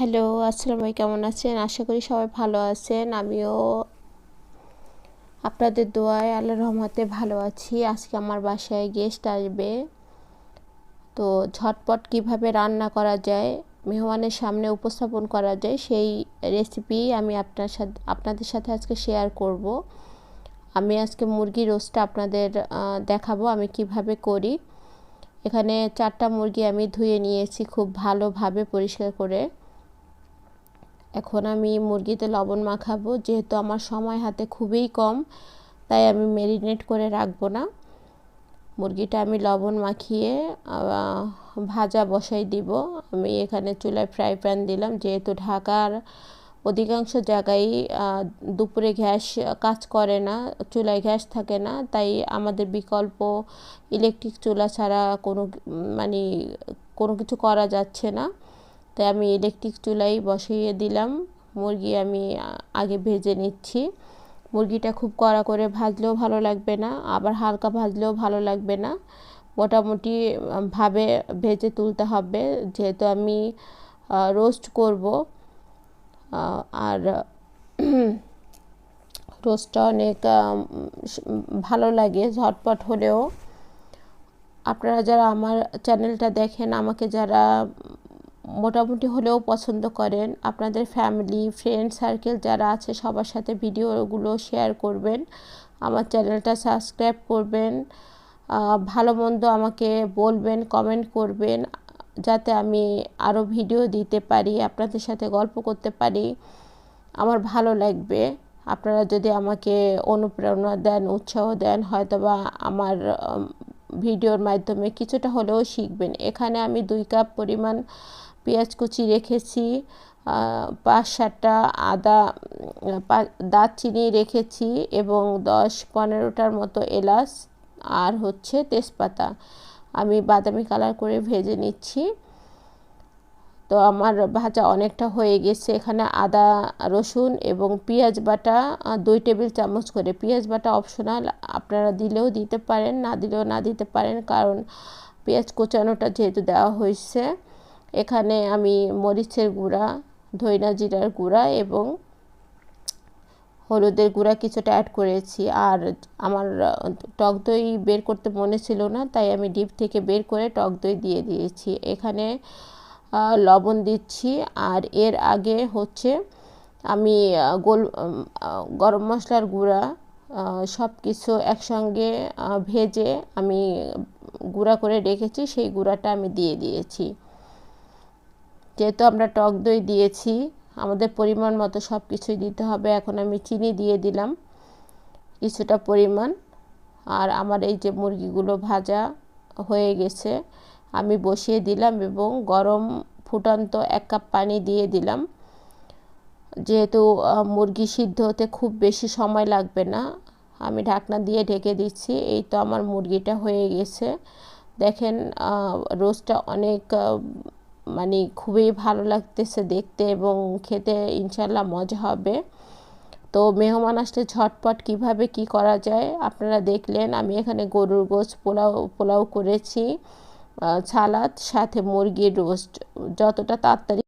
Hello, আসসালামু আলাইকুম, কেমন আছেন? আশা করি সবাই ভালো আছেন। আমিও আপনাদের দোয়ায় আল্লাহ রহমতে ভালো আছি। আজকে আমার বাসায় গেস্ট আসবে। তো ঝটপট কীভাবে রান্না করা যায়, মেহমানের সামনে উপস্থাপন করা যায়, সেই রেসিপি আমি আপনার সাথে, আপনাদের সাথে আজকে শেয়ার করব। আমি আজকে মুরগি রোস্টটা আপনাদের দেখাবো আমি কীভাবে করি। এখানে চারটা মুরগি আমি ধুয়ে নিয়েছি খুব ভালোভাবে পরিষ্কার করে। এখন আমি মুরগিতে লবণ মাখাবো, যেহেতু আমার সময় হাতে খুবই কম, তাই আমি ম্যারিনেট করে রাখব না। মুরগিটা আমি লবণ মাখিয়ে ভাজা বসাই দিব। আমি এখানে চুলায় ফ্রাই প্যান দিলাম, যেহেতু ঢাকার অধিকাংশ জায়গায় দুপুরে গ্যাস কাজ করে না, চুলায় গ্যাস থাকে না, তাই আমাদের বিকল্প ইলেকট্রিক চুলা ছাড়া কোনো মানে কোনো কিছু করা যাচ্ছে না। তাই আমি ইলেকট্রিক চুলাই বসিয়ে দিলাম। মুরগি আমি আগে ভেজে নিচ্ছি। মুরগিটা খুব কড়া করে ভাজলেও ভালো লাগবে না, আবার হালকা ভাজলেও ভালো লাগবে না। মোটামুটি ভাবে ভেজে তুলতে হবে। যেহেতু আমি রোস্ট করব আর রোস্টটা অনেক ভালো লাগে, ঝটপট হলেও। আপনারা যারা আমার চ্যানেলটা দেখেন, আমাকে যারা মোটামুটি হলেও পছন্দ করেন। আপনাদের ফ্যামিলি ফ্রেন্ড সার্কেল যারা আছে, সবার সাথে ভিডিওগুলো শেয়ার করবেন। আমার চ্যানেলটা সাবস্ক্রাইব করবেন। ভালো মন্দ আমাকে বলবেন কমেন্ট করবেন, যাতে আমি আরও ভিডিও দিতে পারি, আপনাদের সাথে গল্প করতে পারি। আমার ভালো লাগবে। আপনারা যদি আমাকে অনুপ্রেরণা দেন, উৎসাহ দেন, হয়তোবা আমার ভিডিওর মাধ্যমে কিছুটা হলেও শিখবেন। এখানে আমি দুই কাপ পরিমাণ পেঁয়াজ কুচি রেখেছি পাঁচ সাতটা আদা দারচিনি রেখেছি এবং দশ পনেরোটার মতো এলাচ আর হচ্ছে তেজপাতা। আমি বাদামি কালার করে ভেজে নিচ্ছি। তো আমার ভাজা অনেকটা হয়ে গেছে। এখানে আদা, রসুন এবং পেঁয়াজ বাটা দুই টেবিল চামচ করে। পেঁয়াজ বাটা অপশনাল, আপনারা দিলেও দিতে পারেন, না দিলেও না দিতে পারেন, কারণ পেঁয়াজ কোচানোটা যেহেতু দেওয়া হয়েছে। এখানে আমি মরিচের গুঁড়া, ধইনা জিরার গুঁড়া এবং হলুদের গুঁড়া কিছুটা অ্যাড করেছি। আর আমার টক দই বের করতে মনে ছিল না, তাই আমি ডিপ থেকে বের করে টক দই দিয়ে দিয়েছি। এখানে লবণ দিচ্ছি। আর এর আগে হচ্ছে আমি গোল গরম মশলার গুঁড়া সব কিছু একসঙ্গে ভেজে আমি গুঁড়া করে রেখেছি, সেই গুঁড়াটা আমি দিয়ে দিয়েছি। যেহেতু আমরা টক দই দিয়েছি, আমাদের পরিমাণ মতো সব কিছুই দিতে হবে। এখন আমি চিনি দিয়ে দিলাম কিছুটা পরিমাণ। আর আমার এই যে মুরগিগুলো ভাজা হয়ে গেছে, আমি বসিয়ে দিলাম এবং গরম ফুটন্ত এক কাপ পানি দিয়ে দিলাম। যেহেতু মুরগি সিদ্ধ হতে খুব বেশি সময় লাগবে না, আমি ঢাকনা দিয়ে ঢেকে দিচ্ছি। এই তো আমার মুরগিটা হয়ে গেছে। দেখেন রোস্টটা অনেক মানে খুবই ভালো লাগতেছে দেখতে এবং খেতে ইনশাল্লাহ মজা হবে। তো মেহমান আসলে ঝটপট কীভাবে কি করা যায় আপনারা দেখলেন। আমি এখানে গরুর গোশ পোলাও পোলাও করেছি ছালাদ সাথে মুরগির রোস্ট। যতটা তাড়াতাড়ি